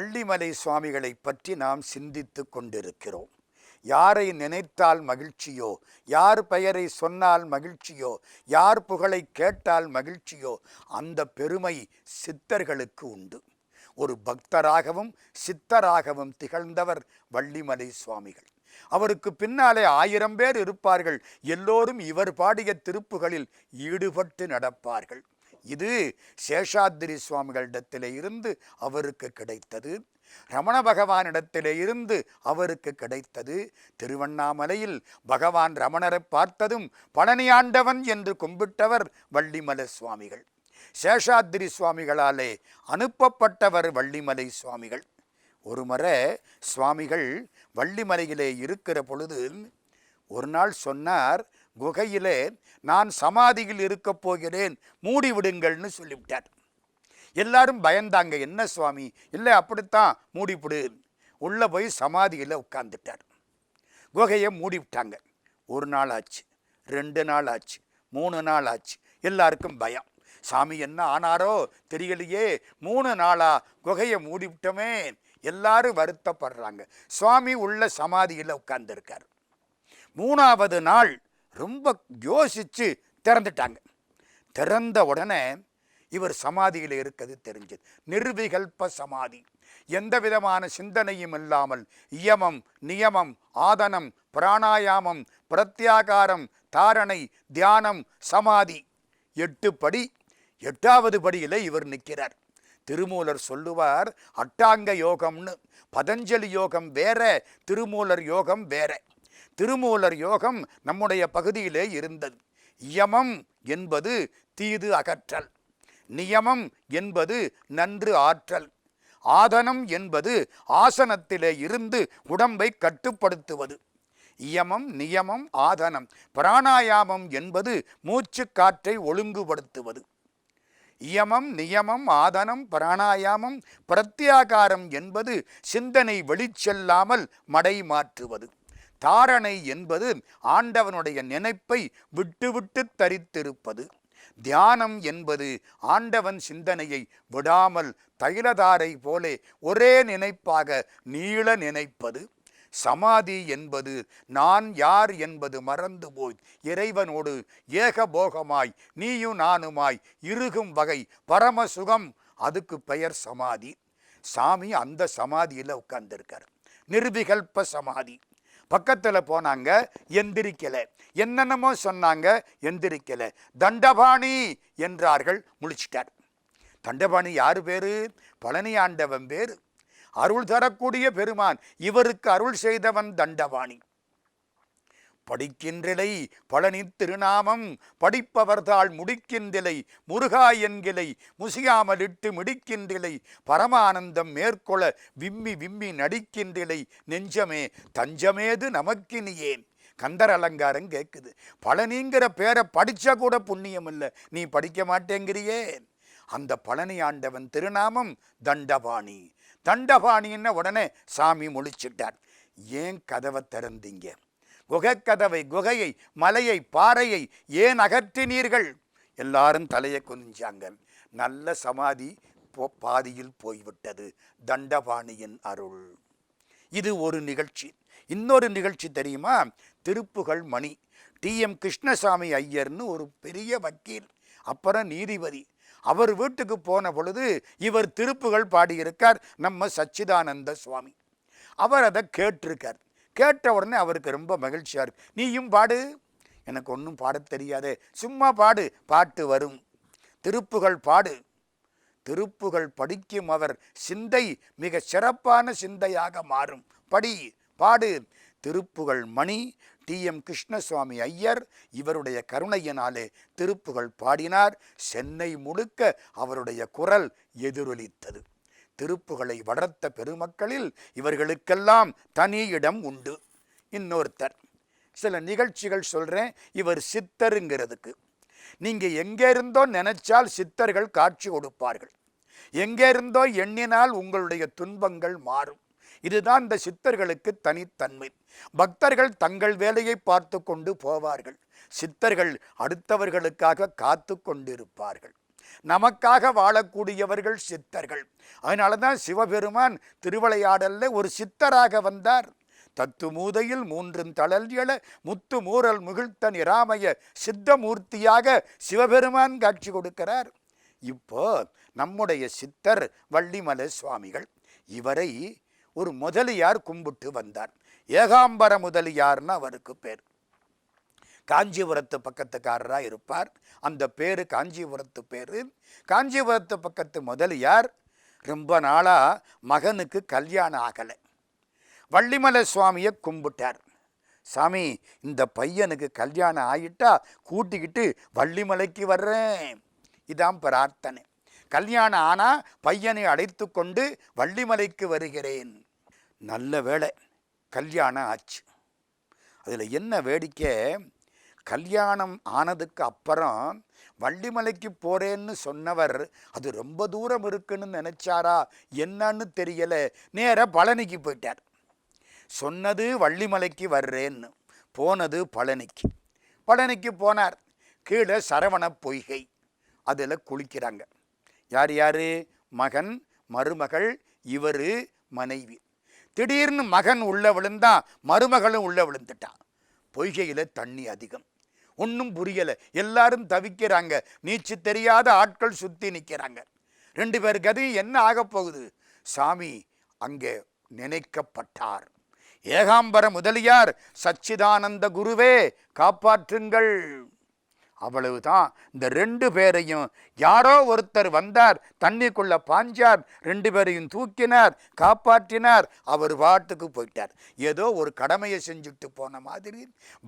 வள்ளிமலை சுவாமிகளை பற்றி நாம் சிந்தித்து கொண்டிருக்கிறோம். யாரை நினைத்தால் மகிழ்ச்சியோ யார் பெயரை சொன்னால் மகிழ்ச்சியோ யார் புகழை கேட்டால் மகிழ்ச்சியோ அந்த பெருமை சித்தர்களுக்கு உண்டு. ஒரு பக்தராகவும் சித்தராகவும் திகழ்ந்தவர் வள்ளிமலை சுவாமிகள். அவருக்கு பின்னாலே ஆயிரம் பேர் இருப்பார்கள். எல்லோரும் இவர் பாடிய திருப்புகளில் ஈடுபட்டு நடப்பார்கள். இது சேஷாத்திரி சுவாமிகளிடத்திலே இருந்து அவருக்கு கிடைத்தது. ரமண பகவானிடத்திலே இருந்து அவருக்கு கிடைத்தது. திருவண்ணாமலையில் பகவான் ரமணரை பார்த்ததும் பழனியாண்டவன் என்று கும்பிட்டவர் வள்ளிமலை சுவாமிகள். சேஷாத்திரி சுவாமிகளாலே அனுப்பப்பட்டவர் வள்ளிமலை சுவாமிகள். ஒருமுறை சுவாமிகள் வள்ளிமலையிலே இருக்கிற பொழுது ஒரு நாள் சொன்னார் குகையிலே நான் சமாதியில் இருக்கப் போகிறேன் மூடி விடுங்கள்னு சொல்லிவிட்டார். எல்லாரும் பயந்தாங்க என்ன சுவாமி? இல்லை அப்படித்தான் மூடிவிடு. உள்ளே போய் சமாதியில் உட்காந்துட்டார் குகையை மூடி விட்டாங்க ஒரு நாள் ஆச்சு ரெண்டு நாள் ஆச்சு மூணு நாள் ஆச்சு. எல்லாருக்கும் பயம். சாமி என்ன ஆனாரோ தெரியலையே மூணு நாளாக குகையை மூடி விட்டோமே எல்லாரும் வருத்தப்படுறாங்க. சுவாமி உள்ள சமாதியில் உட்கார்ந்துருக்கார். மூணாவது நாள் ரொம்ப யோசிச்சு திறந்துட்டாங்க. திறந்த உடனே இவர் சமாதியில் இருக்கிறது தெரிஞ்சது. நிர்விகல்ப சமாதி. எந்த விதமான சிந்தனையும் இல்லாமல் இயமம் நியமம் ஆதனம் பிராணாயாமம் பிரத்யாகாரம் தாரணை தியானம் சமாதி. எட்டு படி எட்டாவது படியில் இவர் நிற்கிறார். திருமூலர் சொல்லுவார் அட்டாங்க யோகம்னு. பதஞ்சலி யோகம் வேற திருமூலர் யோகம் வேற. திருமூலர் யோகம் நம்முடைய பகுதியிலே இருந்தது. இயமம் என்பது தீது அகற்றல். நியமம் என்பது நன்று ஆற்றல். ஆதனம் என்பது ஆசனத்திலே இருந்து உடம்பை கட்டுப்படுத்துவது. இயமம் நியமம் ஆதனம். பிராணாயாமம் என்பது மூச்சு காற்றை ஒழுங்குபடுத்துவது. இயமம் நியமம் ஆதனம் பிராணாயாமம் பிரத்யாகாரம் என்பது சிந்தனை வெளிச்செல்லாமல் மடை மாற்றுவது. தாரணை என்பது ஆண்டவனுடைய நினைப்பை விட்டுவிட்டு தரித்திருப்பது. தியானம் என்பது ஆண்டவன் சிந்தனையை விடாமல் தைலதாரை போலே ஒரே நினைப்பாக நீள நினைப்பது. சமாதி என்பது நான் யார் என்பது மறந்து போய் இறைவனோடு ஏகபோகமாய் நீயும் நானுமாய் இருகும் வகை பரமசுகம் அதுக்கு பெயர் சமாதி. சாமி அந்த சமாதியில் உட்கார்ந்திருக்கார். நிர்விகல்ப சமாதி. பக்கத்தில் போனாங்க எந்திரிக்கலை. என்னென்னமோ சொன்னாங்க எந்திரிக்கலை. தண்டபாணி என்றார்கள் முழிச்சிட்டார். தண்டபாணி யார் பேர்? பழனி ஆண்டவன் பேர். அருள் தரக்கூடிய பெருமான். இவருக்கு அருள் செய்தவன் தண்டபாணி. படிக்கின்றிலை பழனி திருநாமம் படிப்பவர்தாள் முடிக்கின்றிலை முருகா என்கிலை முசியாமலிட்டு மிடிக்கின்றிலை பரமானந்தம் மேற்கொள்ள விம்மி விம்மி நடிக்கின்றிலை நெஞ்சமே தஞ்சமேது நமக்கினியேன். கந்தர் அலங்காரம் கேட்குது பழனிங்கிற பேரை படித்தா கூட புண்ணியம் இல்லை நீ படிக்க மாட்டேங்கிறியே. அந்த பழனி ஆண்டவன் திருநாமம் தண்டபாணி. தண்டபாணின்னு உடனே சாமி முழிச்சிட்டார். ஏன் கதவை திறந்தீங்க? குகைக்கதவை குகையை மலையை பாறையை ஏன் அகற்றினீர்கள்? எல்லாரும் தலையை குனிஞ்சாங்க. நல்ல சமாதி போ- பாதியில் போய்விட்டது. தண்டபாணியின் அருள். இது ஒரு நிகழ்ச்சி. இன்னொரு நிகழ்ச்சி தெரியுமா? திருப்புகழ் மணி. டி. எம். கிருஷ்ணசாமி ஐயர்னு ஒரு பெரிய வக்கீல் அப்புறம் நீதிபதி. அவர் வீட்டுக்கு போன பொழுது இவர் திருப்புகள் பாடியிருக்கார். நம்ம சச்சிதானந்த சுவாமி. அவர் அதை கேட்டிருக்கார். கேட்ட உடனே அவருக்கு ரொம்ப மகிழ்ச்சியாக இருக்கு. நீயும் பாடு. எனக்கு ஒன்றும் பாடத் தெரியாதே. சும்மா பாடு. பாட்டு வரும். திருப்புகள் பாடு. திருப்புகள் படிக்கும் அவர் சிந்தை மிக சிறப்பான சிந்தையாக மாறும். படி பாடு. திருப்புகள் மணி. டி. எம். கிருஷ்ணசுவாமி ஐயர் இவருடைய கருணையினாலே திருப்புகள் பாடினார். சென்னை முழுக்க அவருடைய குரல் எதிரொலித்தது. திருப்புகளை வளர்த்த பெருமக்களில் இவர்களுக்கெல்லாம் தனி இடம் உண்டு. இன்னொருத்தர் சில நிகழ்ச்சிகள் சொல்கிறேன் இவர் சித்தருங்கிறதுக்கு. நீங்கள் எங்கே இருந்தோ நினைச்சால் சித்தர்கள் காட்சி கொடுப்பார்கள். எங்கே இருந்தோ எண்ணினால் உங்களுடைய துன்பங்கள் மாறும். இதுதான் இந்த சித்தர்களுக்கு தனித்தன்மை. பக்தர்கள் தங்கள் வேலையை பார்த்து கொண்டு போவார்கள். சித்தர்கள் அடுத்தவர்களுக்காக காத்து கொண்டிருப்பார்கள். நமக்காக வாழக்கூடியவர்கள் சித்தர்கள். அதனால தான் சிவபெருமான் திருவிளையாடல்ல ஒரு சித்தராக வந்தார். தத்து மூதையில் மூன்றும் தளல் எழ முத்து மூரல் முகிழ்த்த நிராமய சித்தமூர்த்தியாக சிவபெருமான் காட்சி கொடுக்கிறார். இப்போ நம்முடைய சித்தர் வள்ளிமலை சுவாமிகள் இவரை ஒரு முதலியார் கும்பிட்டு வந்தார். ஏகாம்பர முதலியார்னு அவருக்கு பேர். காஞ்சிபுரத்து பக்கத்துக்காரராக இருப்பார். அந்த பேர் காஞ்சிபுரத்து பேர். காஞ்சிபுரத்து பக்கத்து முதலியார் ரொம்ப நாளாக மகனுக்கு கல்யாணம் ஆகலை. வள்ளிமலை சுவாமியை கும்பிட்டார். சாமி இந்த பையனுக்கு கல்யாணம் ஆகிட்டா கூட்டிக்கிட்டு வள்ளிமலைக்கு வர்றேன். இதான் பிரார்த்தனை. கல்யாணம் ஆனால் பையனை அழைத்து கொண்டு வள்ளிமலைக்கு வருகிறேன். நல்ல வேளை கல்யாணம் ஆச்சு. அதில் என்ன வேடிக்கை? கல்யாணம் ஆனதுக்கு அப்புறம் வள்ளிமலைக்கு போகிறேன்னு சொன்னவர் அது ரொம்ப தூரம் இருக்குன்னு நினச்சாரா? என்னன்னு தெரியலை. நேராக பழனிக்கு போயிட்டார். சொன்னது வள்ளிமலைக்கு வர்றேன்னு. போனது பழனிக்கு. பழனிக்கு போனார். கீழே சரவண பொய்கை. அதில் குளிக்கிறாங்க. யார் யார்? மகன் மருமகள் இவர் மனைவி. திடீர்னு மகன் உள்ள விழுந்தான். மருமகளும் உள்ள விழுந்துட்டான் பொய்கையில் தண்ணி அதிகம். ஒன்றும் புரியலை. எல்லாரும் தவிக்கிறாங்க. நீச்சு தெரியாத ஆட்கள் சுற்றி நிற்கிறாங்க ரெண்டு பேர் கதையும் என்ன ஆகப் போகுது? சாமி அங்கே நினைக்கப்பட்டார். ஏகாம்பர முதலியார் சச்சிதானந்த குருவே காப்பாற்றுங்கள். அவ்வளவுதான். இந்த ரெண்டு பேரையும் யாரோ ஒருத்தர் வந்தார் தண்ணிக்குள்ள பாஞ்சார் ரெண்டு பேரையும் தூக்கினார் காப்பாற்றினார் அவர் பாட்டுக்கு போயிட்டார். ஏதோ ஒரு கடமையை செஞ்சுட்டு போன மாதிரி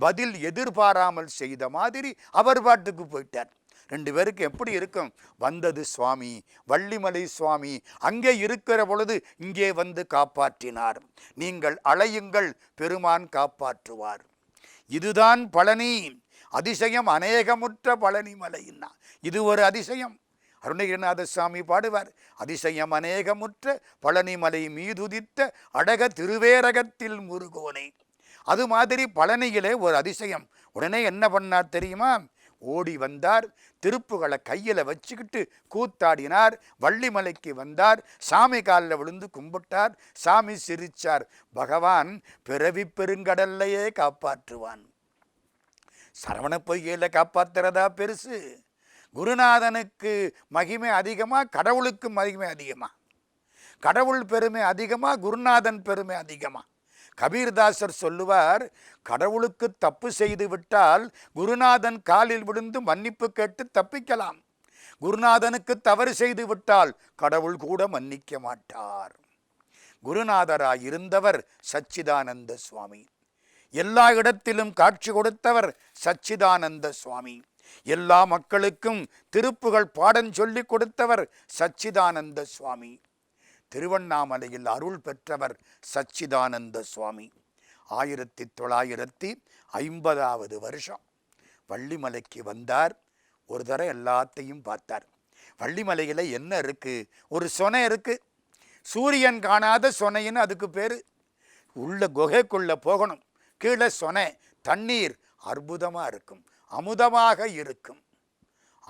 பதில் எதிர்பாராமல் செய்த மாதிரி அவர் பாட்டுக்கு போயிட்டார். ரெண்டு பேருக்கு எப்படி இருக்கும்? வந்தது சுவாமி வள்ளிமலை சுவாமி அங்கே இருக்கிற பொழுது இங்கே வந்து காப்பாற்றினார். நீங்கள் அலையுங்கள் பெருமான் காப்பாற்றுவார். இதுதான் பழனி. அதிசயம் அநேகமுற்ற பழனி மலையின்னா இது ஒரு அதிசயம். அருணகிரிநாத சுவாமி பாடுவார். அதிசயம் அநேகமுற்ற பழனிமலை மீதுதித்த அழக திருவேரகத்தில் முருகோனை. அது மாதிரி பழனியிலே ஒரு அதிசயம். உடனே என்ன பண்ணார் தெரியுமா? ஓடி வந்தார். திருப்புகளை கையில் வச்சுக்கிட்டு கூத்தாடினார். வள்ளிமலைக்கு வந்தார். சாமி காலில் விழுந்து கும்பிட்டார். சாமி சிரிச்சார். பகவான் பிறவி பெருங்கடல்லையே காப்பாற்றுவான். சரவண பொய்கையில் காப்பாத்துறதா பெருசு? குருநாதனுக்கு மகிமை அதிகமா கடவுளுக்கு மகிமை அதிகமா? கடவுள் பெருமை அதிகமா குருநாதன் பெருமை அதிகமா? கபீர்தாசர் சொல்லுவார் கடவுளுக்கு தப்பு செய்து விட்டால் குருநாதன் காலில் விழுந்து மன்னிப்பு கேட்டு தப்பிக்கலாம். குருநாதனுக்கு தவறு செய்து விட்டால் கடவுள் கூட மன்னிக்க மாட்டார். குருநாதராய் இருந்தவர் சச்சிதானந்த சுவாமி. எல்லா இடத்திலும் காட்சி கொடுத்தவர் சச்சிதானந்த சுவாமி. எல்லா மக்களுக்கும் திருப்புகள் பாடம் சொல்லிக் கொடுத்தவர் சச்சிதானந்த சுவாமி. திருவண்ணாமலையில் அருள் பெற்றவர் சச்சிதானந்த சுவாமி. ஆயிரத்தி தொள்ளாயிரத்தி ஐம்பதாவது வருஷம். வள்ளிமலைக்கு வந்தார். ஒரு தடவை எல்லாத்தையும் பார்த்தார். வள்ளிமலையில் என்ன இருக்குது ஒரு சொனை இருக்குது சூரியன் காணாத சொனைன்னு அதுக்கு பேர். உள்ள குகைக்குள்ளே போகணும். கீழே சொன்னேன் தண்ணீர் அற்புதமாக இருக்கும் அமுதமாக இருக்கும்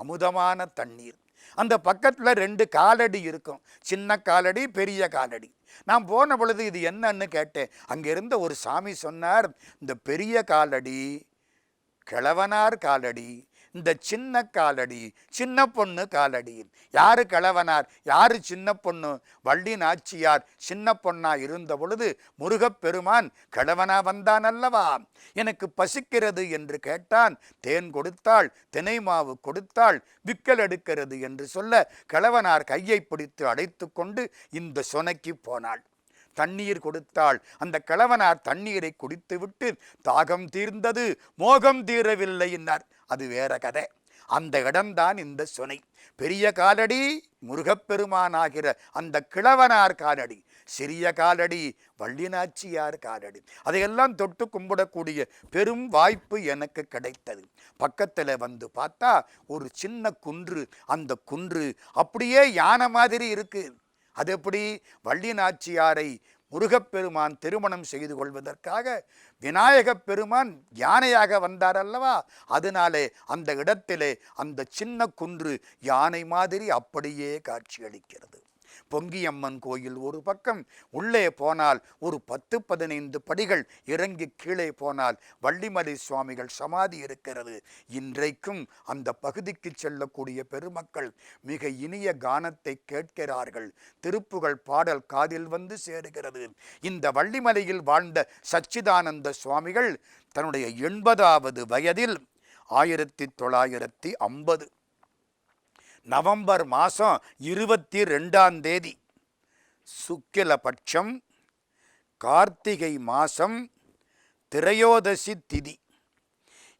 அமுதமான தண்ணீர். அந்த பக்கத்தில் ரெண்டு காலடி இருக்கும் சின்ன காலடி பெரிய காலடி. நான் போன பொழுது இது என்னன்னு கேட்டேன். அங்கே இருந்த ஒரு சாமி சொன்னார் இந்த பெரிய காலடி கிழவனார் காலடி இந்த சின்ன காலடி சின்ன பொண்ணு காலடி. யாரு கலவனார் யாரு சின்ன பொண்ணு? வள்ளி நாச்சியார் சின்ன பொண்ணா இருந்த பொழுது முருகப்பெருமான் கிழவனா வந்தான் அல்லவா எனக்கு பசிக்கிறது என்று கேட்டான். தேன் கொடுத்தாள் தினை மாவு கொடுத்தாள் விக்கல் எடுக்கிறது என்று சொல்ல கிழவனார் கையை பிடித்து அடைத்து கொண்டு இந்த சொனைக்கு போனாள். தண்ணீர் கொடுத்தாள். அந்த கிழவனார் தண்ணீரை குடித்துவிட்டு தாகம் தீர்ந்தது மோகம் தீரவில்லை என்றார். அது வேற கதை. அந்த இடம்தான் இந்த சுனை. பெரிய காலடி முருகப்பெருமானாகிற அந்த கிழவனார் காலடி சிறிய காலடி வள்ளினாச்சியார் காலடி. அதையெல்லாம் தொட்டு கும்பிடக்கூடிய பெரும் வாய்ப்பு எனக்கு கிடைத்தது. பக்கத்தில் வந்து பார்த்தா ஒரு சின்ன குன்று. அந்த குன்று அப்படியே யானை மாதிரி இருக்குது அது எப்படி வள்ளி நாச்சியாரை முருகப்பெருமான் திருமணம் செய்து கொள்வதற்காக விநாயகப் பெருமான் யானையாக வந்தார் அல்லவா? அதனாலே அந்த இடத்திலே அந்த சின்ன குன்று யானை மாதிரி அப்படியே காட்சியளிக்கிறது. பொங்கியம்மன் கோயில் ஒரு பக்கம் உள்ளே போனால் ஒரு பத்து பதினைந்து படிகள் இறங்கி கீழே போனால் வள்ளிமலை சுவாமிகள் சமாதி இருக்கிறது. இன்றைக்கும் அந்த பகுதிக்கு செல்லக்கூடிய பெருமக்கள் மிக இனிய கானத்தை கேட்கிறார்கள். திருப்புகழ் பாடல் காதில் வந்து சேருகிறது. இந்த வள்ளிமலையில் வாழ்ந்த சச்சிதானந்த சுவாமிகள் தன்னுடைய எண்பதாவது வயதில் ஆயிரத்தி தொள்ளாயிரத்தி ஐம்பது நவம்பர் மாதம் இருபத்தி ரெண்டாம் தேதி. சுக்கிலபட்சம் கார்த்திகை மாதம் திரையோதசி திதி.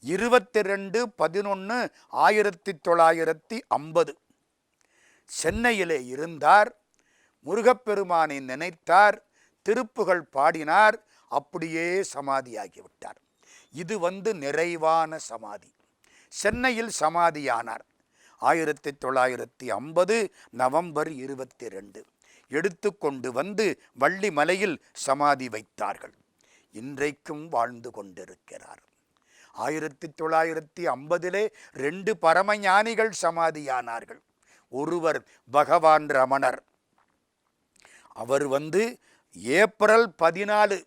இருபத்தி ரெண்டு பதினொன்று ஆயிரத்தி தொள்ளாயிரத்தி ஐம்பது. சென்னையிலே இருந்தார் முருகப்பெருமானை நினைத்தார் திருப்புகள் பாடினார் அப்படியே சமாதியாகிவிட்டார். இது வந்து நிறைவான சமாதி. சென்னையில் சமாதியானார். ஆயிரத்தி தொள்ளாயிரத்தி ஐம்பது நவம்பர் இருபத்தி ரெண்டு. எடுத்துக்கொண்டு வந்து வள்ளிமலையில் சமாதி வைத்தார்கள். இன்றைக்கும் வாழ்ந்து கொண்டிருக்கிறார். ஆயிரத்தி தொள்ளாயிரத்தி ஐம்பதிலே ரெண்டு பரமஞானிகள் சமாதியானார்கள். ஒருவர் பகவான் ரமணர். அவர் வந்து ஏப்ரல் பதினாலு.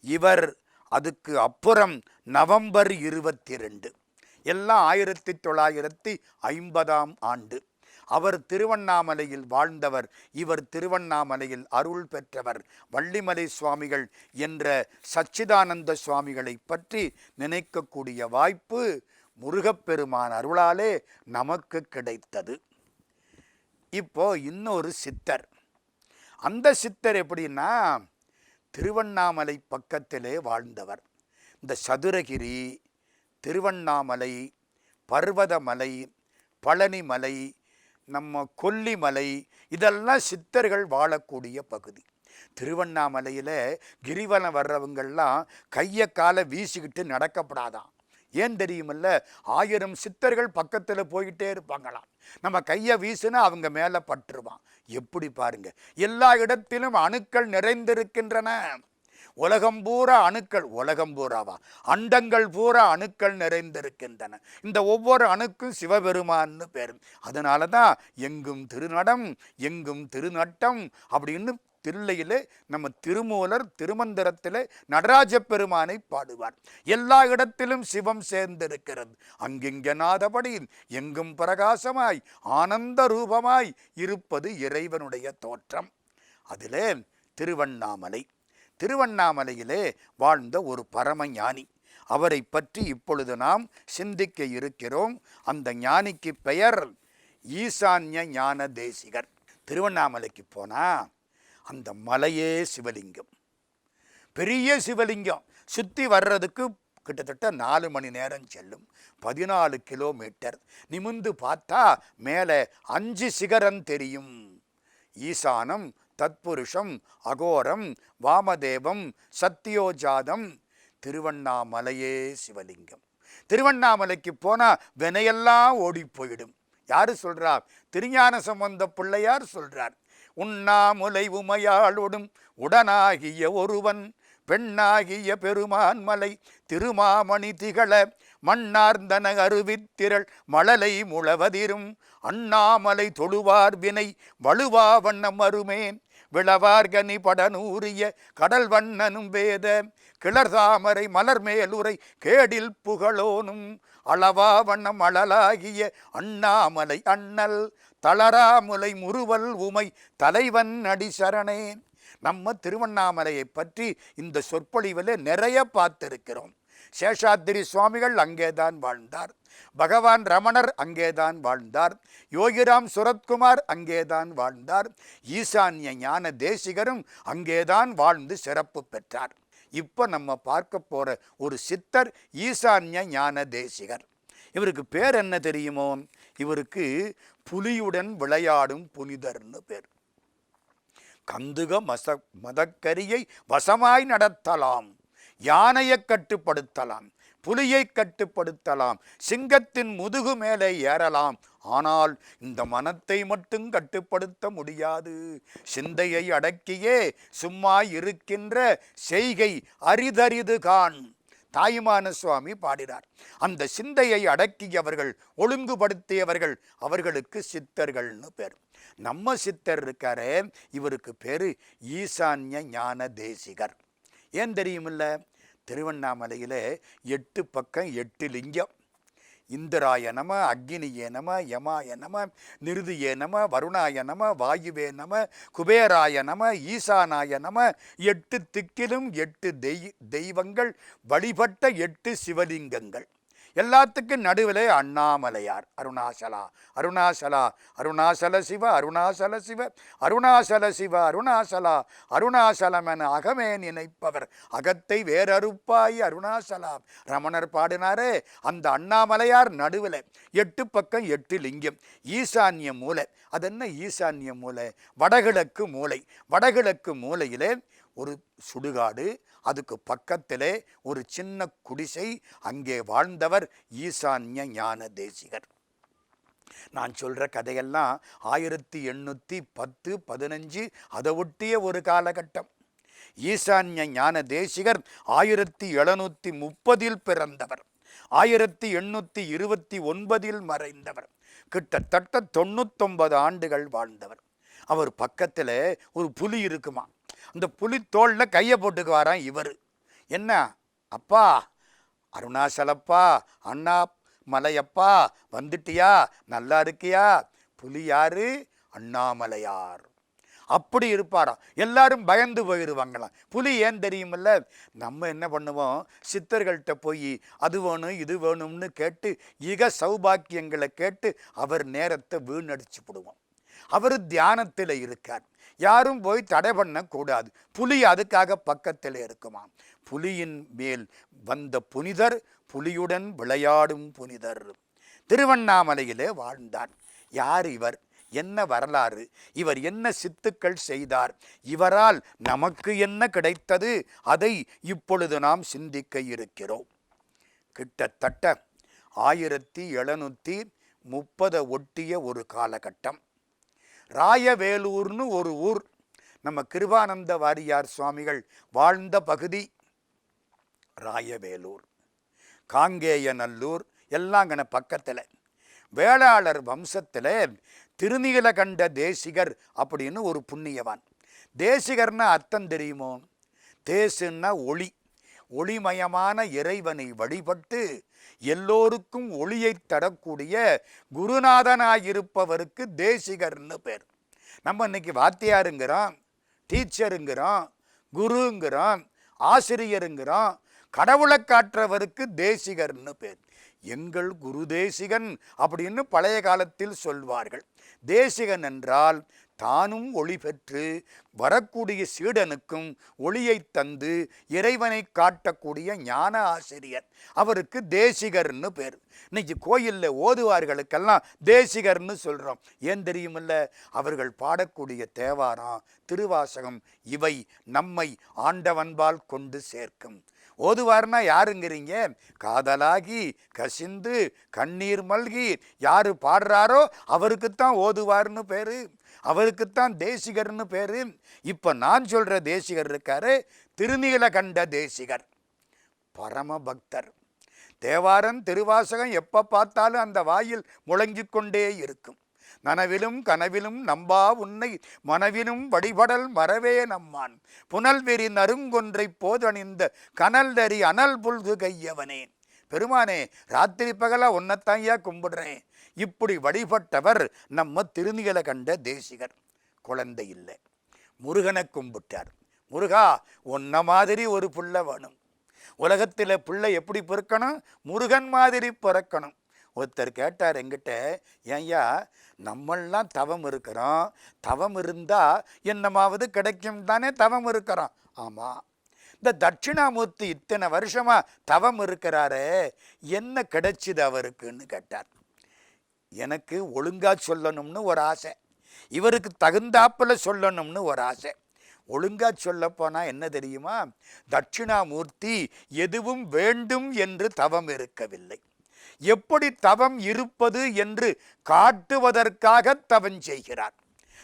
இவர் அதுக்கு அப்புறம் நவம்பர் இருபத்தி ரெண்டு. எல்லாம் ஆயிரத்தி தொள்ளாயிரத்தி ஐம்பதாம் ஆண்டு. அவர் திருவண்ணாமலையில் வாழ்ந்தவர் இவர் திருவண்ணாமலையில் அருள் பெற்றவர். வள்ளிமலை சுவாமிகள் என்ற சச்சிதானந்த சுவாமிகளை பற்றி நினைக்கக்கூடிய வாய்ப்பு முருகப்பெருமான் அருளாலே நமக்கு கிடைத்தது. இப்போ இன்னொரு சித்தர். அந்த சித்தர் எப்படின்னா திருவண்ணாமலை பக்கத்திலே வாழ்ந்தவர். இந்த சதுரகிரி திருவண்ணாமலை பர்வதமலை பழனிமலை நம்ம கொல்லிமலை இதெல்லாம் சித்தர்கள் வாழக்கூடிய பகுதி. திருவண்ணாமலையில் கிரிவலம் வர்றவங்கெல்லாம் கையை காலை வீசிக்கிட்டு நடக்கப்படாதான். ஏன் தெரியுமில்ல? ஆயிரம் சித்தர்கள் பக்கத்தில் போயிட்டே இருப்பாங்களாம். நம்ம கையை வீசுனா அவங்க மேலே பற்றுவான் எப்படி பாருங்க? எல்லா இடத்திலும் அணுக்கள் நிறைந்திருக்கின்றன. உலகம் பூரா அணுக்கள் உலகம் பூராவா? அண்டங்கள் பூரா அணுக்கள் நிறைந்திருக்கின்றன. இந்த ஒவ்வொரு அணுக்கும் சிவபெருமான்னு பேர். அதனால தான் எங்கும் திருநடம் எங்கும் திருநட்டம் அப்படின்னு தில்லையில் நம்ம திருமூலர் திருமந்திரத்திலே நடராஜ பெருமானை பாடுவார். எல்லா இடத்திலும் சிவம் சேர்ந்திருக்கிறது. அங்கிங்க நாதபடி எங்கும் பிரகாசமாய் ஆனந்த ரூபமாய் இருப்பது இறைவனுடைய தோற்றம். அதிலே திருவண்ணாமலை. திருவண்ணாமலையிலே வாழ்ந்த ஒரு பரமஞானி அவரை பற்றி இப்பொழுது நாம் சிந்திக்க இருக்கிறோம். அந்த ஞானிக்கு பெயர் ஈசான்ய ஞான தேசிகர். திருவண்ணாமலைக்கு போனா அந்த மலையே சிவலிங்கம். பெரிய சிவலிங்கம். சுற்றி வர்றதுக்கு கிட்டத்தட்ட நாலு மணி நேரம் செல்லும். பதினாலு கிலோமீட்டர். நிமிந்து பார்த்தா மேலே அஞ்சு சிகரம் தெரியும். ஈசானம் தத்புருஷம் அகோரம் வாமதேவம் சத்தியோஜாதம் திருவண்ணாமலையே சிவலிங்கம். திருவண்ணாமலைக்கு போனால் வினையெல்லாம் ஓடி போயிடும். யாரு சொல்கிறார் திருஞான சம்பந்த பிள்ளையார் சொல்கிறார் உண்ணாமுலை உமையாளோடும் உடனாகிய ஒருவன் பெண்ணாகிய பெருமான் மலை திருமாமணி திகழ மண்ணார்ந்தன அருவித்திரள் மழலை முழவதிரும். அண்ணாமலை தொழுவார் வினை வலுவா வண்ணம் அருமேன். விளவார்கனி படனூரிய கடல் வண்ணனும் வேத கிளர்தாமரை மலர் மேலுரை கேடில் புகழோனும் அளவா வண்ணம் அழலாகிய அண்ணாமலை அண்ணல் தளராமுலை முறுவல் உமை தலைவன் அடிசரணே. சரணேன் நம்ம திருவண்ணாமலையை பற்றி இந்த சொற்பொழிவில் நிறைய பார்த்திருக்கிறோம். சேஷாத்திரி சுவாமிகள் அங்கேதான் வாழ்ந்தார். பகவான் ரமணர் அங்கேதான் வாழ்ந்தார். யோகிராம் சுரத்குமார் அங்கேதான் வாழ்ந்தார். ஈசான்ய ஞான தேசிகரும் அங்கேதான் வாழ்ந்து சிறப்பு பெற்றார். இப்போ நம்ம பார்க்க போற ஒரு சித்தர் ஈசான்ய ஞான தேசிகர். இவருக்கு பேர் என்ன தெரியுமோ? இவருக்கு புலியுடன் விளையாடும் புனிதர்னு பேர். கந்துக மச மதக்கரியை வசமாய் நடத்தலாம். யானையை கட்டுப்படுத்தலாம் புலியை கட்டுப்படுத்தலாம் சிங்கத்தின் முதுகு மேலே ஏறலாம். ஆனால் இந்த மனத்தை மட்டும் கட்டுப்படுத்த முடியாது. சிந்தையை அடக்கியே சும்மா இருக்கின்ற செய்கை அரிதரிது கான். தாயுமான சுவாமி பாடினார். அந்த சிந்தையை அடக்கியவர்கள் ஒழுங்குபடுத்தியவர்கள் அவர்களுக்கு சித்தர்கள்னு பேர். நம்ம சித்தர் இருக்காரே இவருக்கு பேரு ஈசான்ய ஞான தேசிகர். ஏன் தெரியுமில்ல? திருவண்ணாமலையில் எட்டு பக்கம் எட்டு லிங்கம். இந்திராய நம அக்னியே நம யமாய நம நிருதியே நம வருணாய நம வாயுவே நம குபேராய நம ஈசானாய நம எட்டு திக்கிலும் எட்டு தெய் தெய்வங்கள் வழிபட்ட எட்டு சிவலிங்கங்கள். எல்லாத்துக்கும் நடுவிலே அண்ணாமலையார். அருணாசலா அருணாசலா அருணாசல சிவ அருணாசல சிவ அருணாசல சிவ அருணாசலா அருணாசலம் என அகமே நினைப்பவர். அகத்தை வேறறுப்பாய் அருணாசலா. ரமணர் பாடினாரே அந்த அண்ணாமலையார் நடுவில். எட்டு பக்கம் எட்டு லிங்கம். ஈசான்ய மூலை. அதென்ன ஈசான்ய மூலை? வடகிழக்கு மூலை. வடகிழக்கு மூலையிலே ஒரு சுடுகாடு அதுக்கு பக்கத்திலே ஒரு சின்ன குடிசை அங்கே வாழ்ந்தவர் ஈசான்ய ஞான தேசிகர். நான் சொல்கிற கதையெல்லாம் ஆயிரத்தி எண்ணூற்றி பத்து பதினஞ்சு அதை ஒட்டிய ஒரு காலகட்டம். ஈசான்ய ஞான தேசிகர் ஆயிரத்தி எழுநூற்றி முப்பதில் பிறந்தவர். ஆயிரத்தி எண்ணூற்றி இருபத்தி ஒன்பதில் மறைந்தவர். கிட்டத்தட்ட தொண்ணூத்தொன்பது ஆண்டுகள் வாழ்ந்தவர். அவர் பக்கத்தில் ஒரு புலி இருக்குமா? அந்த புலி தோளில் கையை போட்டுக்குவாராம் இவர். என்ன? அப்பா அருணாசலப்பா அண்ணா மலையப்பா வந்துட்டியா? நல்லா இருக்கியா? புலி யாரு? அண்ணாமலையார் அப்படி இருப்பாராம். எல்லாரும் பயந்து போயிடுவாங்களாம் புலி ஏன் தெரியுமில்ல? நம்ம என்ன பண்ணுவோம்? சித்தர்கள்ட்ட போய் அது வேணும் இது வேணும்னு கேட்டு இக சௌபாக்கியங்களை கேட்டு அவர் நேரத்தை வீணடிச்சு விடுவோம் அவர் தியானத்தில் இருக்கார். யாரும் போய் தடை பண்ணக்கூடாது. புலி அதுக்காக பக்கத்தில் இருக்குமாம். புலியின் மேல் வந்த புனிதர் புலியுடன் விளையாடும் புனிதர். திருவண்ணாமலையிலே வாழ்ந்தார் யார் இவர்? என்ன வரலாறு? இவர் என்ன சித்துக்கள் செய்தார்? இவரால் நமக்கு என்ன கிடைத்தது? அதை இப்பொழுது நாம் சிந்திக்க இருக்கிறோம். கிட்டத்தட்ட ஆயிரத்தி எழுநூற்றி முப்பதை ஒட்டிய ஒரு காலகட்டம். ராயவேலூர்னு ஒரு ஊர். நம்ம கிருபானந்த வாரியார் சுவாமிகள் வாழ்ந்த பகுதி ராயவேலூர். காங்கேயநல்லூர் எல்லாங்கன பக்கத்தில். வேளாளர் வம்சத்தில் திருநீலகண்ட தேசிகர் அப்படின்னு ஒரு புண்ணியவான். தேசிகர்னா அர்த்தம் தெரியுமோ? தேசுன்னா ஒளி. ஒளிமயமான இறைவனை வழிபட்டு எல்லோருக்கும் ஒளியை தரக்கூடிய குருநாதனாயிருப்பவருக்கு தேசிகர்னு பேர். நம்ம இன்னைக்கு வாத்தியாருங்கிறோம் டீச்சருங்கிறோம் குருங்கிறோம் ஆசிரியருங்கிறோம் கடவுளை காற்றவருக்கு தேசிகர்னு பேர். எங்கள் குரு தேசிகன் அப்படின்னு பழைய காலத்தில் சொல்வார்கள். தேசிகன் என்றால் தானும் ஒளி பெற்று வரக்கூடிய சீடனுக்கும் ஒளியை தந்து இறைவனை காட்டக்கூடிய ஞான ஆசிரியர். அவருக்கு தேசிகர்னு பேர். இன்னைக்கு கோயிலில் ஓதுவார்களுக்கெல்லாம் தேசிகர்னு சொல்கிறோம் ஏன் தெரியுமில்ல? அவர்கள் பாடக்கூடிய தேவாரம் திருவாசகம் இவை நம்மை ஆண்டவன்பால் கொண்டு சேர்க்கும். ஓதுவார்னா யாருங்கிறீங்க? காதலாகி கசிந்து கண்ணீர் மல்கி யாரு பாடுறாரோ அவருக்குத்தான் ஓதுவார்னு பேரு. அவருக்குத்தான் தேசிகர்னு பேர். இப்போ நான் சொல்கிற தேசிகர் இருக்காரு திருநீலகண்ட தேசிகர். பரம பக்தர். தேவாரம் திருவாசகம் எப்போ பார்த்தாலும் அந்த வாயில் முழங்கிக் கொண்டே இருக்கும். நனவிலும் கனவிலும் நம்பா உன்னை மனவிலும் வழிபடல் மறவே நம்மான். புனல்வெறி நறுங்கொன்றை போதணிந்த கனல்தறி அனல் புல்கு கையவனே. பெருமானே ராத்திரி பகலா உன்னைத்தான்யா கும்பிடுறேன். இப்படி வழிபட்டவர் நம்ம திருநிகழ கண்ட தேசிகர். குழந்தை இல்லை. முருகனை கும்பிட்டார். முருகா உன்ன மாதிரி ஒரு புள்ள வேணும். உலகத்தில் பிள்ளை எப்படி பிறக்கணும்? முருகன் மாதிரி பிறக்கணும். ஒருத்தர் கேட்டார் எங்கிட்ட ஏன்யா நம்மெல்லாம் தவம் இருக்கிறோம். தவம் இருந்தால் என்னமாவது கிடைக்கும் தானே தவம் இருக்கிறோம். ஆமாம் இந்த தட்சிணாமூர்த்தி இத்தனை வருஷமா தவம் இருக்கிறாரே. என்ன கிடைச்சிது அவருக்குன்னு கேட்டார். எனக்கு ஒழுங்கா சொல்லணும்னு ஒரு ஆசை. இவருக்கு தகுந்தாப்பில் சொல்லணும்னு ஒரு ஆசை. ஒழுங்காக சொல்லப்போனால் என்ன தெரியுமா? தட்சிணாமூர்த்தி எதுவும் வேண்டும் என்று தவம் இருக்கவில்லை. எப்படி தவம் இருப்பது என்று காட்டுவதற்காக தவம் செய்கிறார்.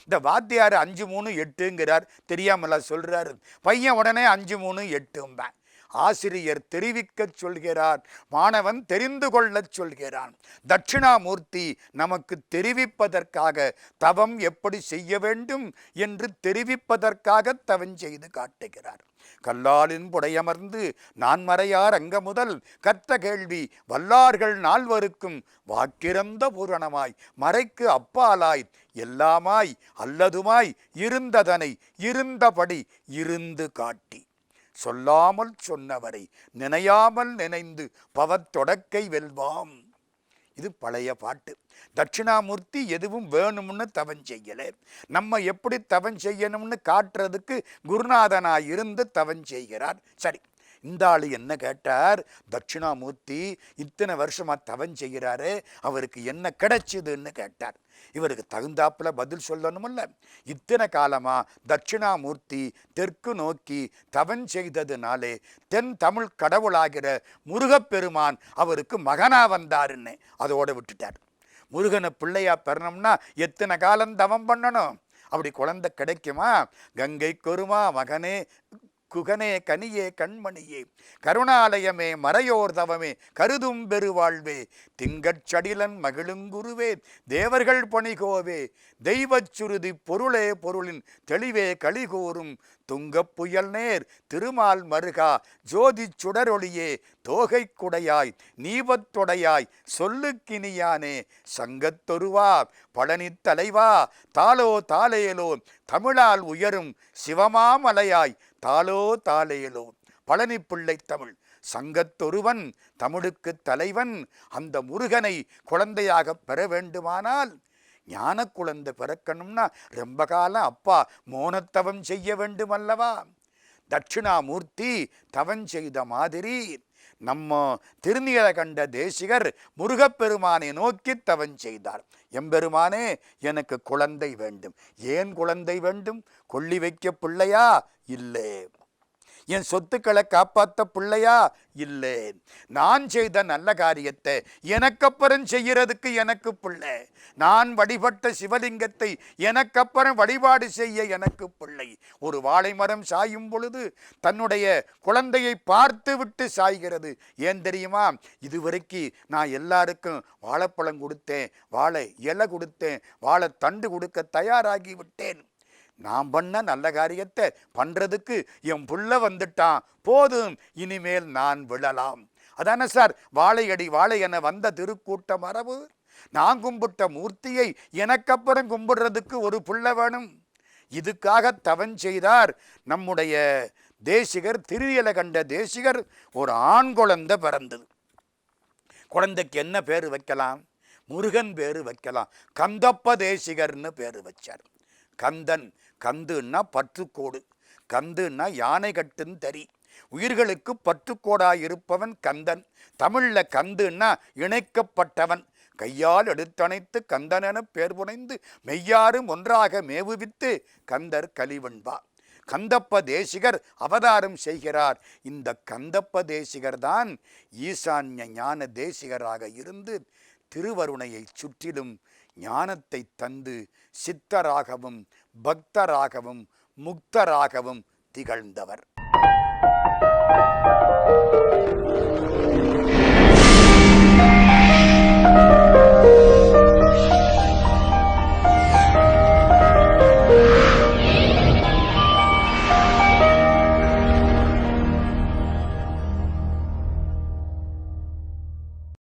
இந்த வாத்தியார் அஞ்சு மூணு எட்டுங்கிறார். தெரியாமல சொல்கிறாரு பையன் உடனே அஞ்சு மூணு எட்டும்பேன். ஆசிரியர் தெரிவிக்கச் சொல்கிறார் மாணவன் தெரிந்து கொள்ளச் சொல்கிறான். தட்சிணாமூர்த்தி நமக்கு தெரிவிப்பதற்காக தவம் எப்படி செய்ய வேண்டும் என்று தெரிவிப்பதற்காக தவம் செய்து காட்டுகிறார். கல்லாலின் புடையமர்ந்து நான் மறையார் அங்க முதல் கற்ற கேள்வி வல்லார்கள் நால்வருக்கும் வாக்கிறந்த பூரணமாய் மறைக்கு அப்பாலாய் எல்லாமாய் அல்லதுமாய் இருந்ததனை இருந்தபடி இருந்து காட்டி. சொல்லாமல் சொன்னவரை நினையாமல் நினைந்து பவத்தொடக்கை வெல்வாம். இது பழைய பாட்டு. தட்சிணாமூர்த்தி எதுவும் வேணும்னு தவன் செய்யலை. நம்ம எப்படி தவன் செய்யணும்னு காட்டுறதுக்கு குருநாதனாக இருந்து தவன் செய்கிறார். சரி. இந்த ஆள் என்ன கேட்டார்? தட்சிணாமூர்த்தி இத்தனை வருஷமா தவம் செய்கிறாரு அவருக்கு என்ன கிடைச்சதுன்னு கேட்டார். இவருக்கு தகுந்தாப்புல பதில் சொல்லணுமில்ல. இத்தனை காலமா தட்சிணாமூர்த்தி தெற்கு நோக்கி தவன் செய்ததுனாலே தென் தமிழ் கடவுளாகிற முருகப்பெருமான் அவருக்கு மகனா வந்தாருன்னு அதோட விட்டுட்டார். முருகனை பிள்ளையா பெறணும்னா எத்தனை காலம் தவம் பண்ணணும்? அப்படி குழந்தை கிடைக்குமா? கங்கை கொருமா மகனே குகனே கனியே கண்மணியே கருணாலயமே மறையோர் தவமே கருதும் பெருவாழ்வே. திங்கட்சடிலன் மகிழுங்குருவே தேவர்கள் பணிகோவே. தெய்வச் சுருதி பொருளே பொருளின் தெளிவே கலிகூறும் துங்கப் புயல் நேர் திருமால் மருகா ஜோதி சுடரொளியே தோகை குடையாய் நீபத்தொடையாய் சொல்லுக்கினியானே சங்கத்தொருவா பழனி தலைவா தாளோ தாலேலோ தமிழால் உயரும் சிவமாமலையாய் தாளோ தாலேலோ பழனி பிள்ளை தமிழ் சங்கத்தொருவன் தமிழுக்கு தலைவன் அந்த முருகனை குழந்தையாக பெற வேண்டுமானால் ஞான குழந்தை பிறக்கணும்னா ரொம்ப காலம் அப்பா மோனத்தவம் செய்ய வேண்டுமல்லவா? தட்சிணாமூர்த்தி தவம் செய்த மாதிரி நம்ம திருநீல கண்ட தேசிகர் முருகப்பெருமானை நோக்கி தவன் செய்தார். எம்பெருமானே எனக்கு குழந்தை வேண்டும். ஏன் குழந்தை வேண்டும்? கொள்ளி வைக்க பிள்ளையா? இல்லை. என் சொத்துக்களை காப்பாத்த பிள்ளையா? இல்லை. நான் செய்த நல்ல காரியத்தை எனக்கப்புறம் செய்யறதுக்கு எனக்கு பிள்ளை. நான் வழிபட்ட சிவலிங்கத்தை எனக்கப்புறம் வழிபாடு செய்ய எனக்கு பிள்ளை. ஒரு வாழை மரம் சாயும் பொழுது தன்னுடைய குழந்தையை பார்த்து விட்டு சாய்கிறது. ஏன் தெரியுமா? இதுவரைக்கு நான் எல்லாருக்கும் வாழைப்பழம் கொடுத்தேன் வாழை இலை கொடுத்தேன் வாழை தண்டு கொடுக்க தயாராகி விட்டேன். நான் பண்ண நல்ல காரியத்தை பண்ணுறதுக்கு என் புள்ள வந்துட்டான். போதும் இனிமேல் நான் விழலாம். அதானே சார் வாழையடி வாழை என வந்த திருக்கூட்ட மரபு? நான் கும்பிட்ட மூர்த்தியை எனக்கப்புறம் கும்பிடுறதுக்கு ஒரு புள்ள வேணும். இதுக்காக தவன் செய்தார் நம்முடைய தேசிகர் திருவியலை கண்ட தேசிகர் ஒரு ஆண் குழந்தை பிறந்தது. குழந்தைக்கு என்ன பேர் வைக்கலாம்? முருகன் பேர் வைக்கலாம். கந்தப்ப தேசிகர்னு பேர் வச்சார். கந்தன் கந்துன்னா பற்றுக்கோடு கந்துன்னா யானை கட்டுன்னு தறி. உயிர்களுக்கு பற்றுக்கோடாய் இருப்பவன் கந்தன். தமிழில் கந்துன்னா இணைக்கப்பட்டவன். கையால் எடுத்தணைத்து கந்தனென பேர் புனைந்து மெய்யாரும் ஒன்றாக மேவுவித்து கந்தர் கலிவெண்பா கந்தப்ப தேசிகர் அவதாரம் செய்கிறார். இந்த கந்தப்ப தேசிகர் தான் ஈசான்ய ஞான தேசிகராக இருந்து திருவருணையை சுற்றிலும் ஞானத்தை தந்து சித்தராகவும் பக்தராகவும் முக்தராகவும் திகழ்ந்தவர்.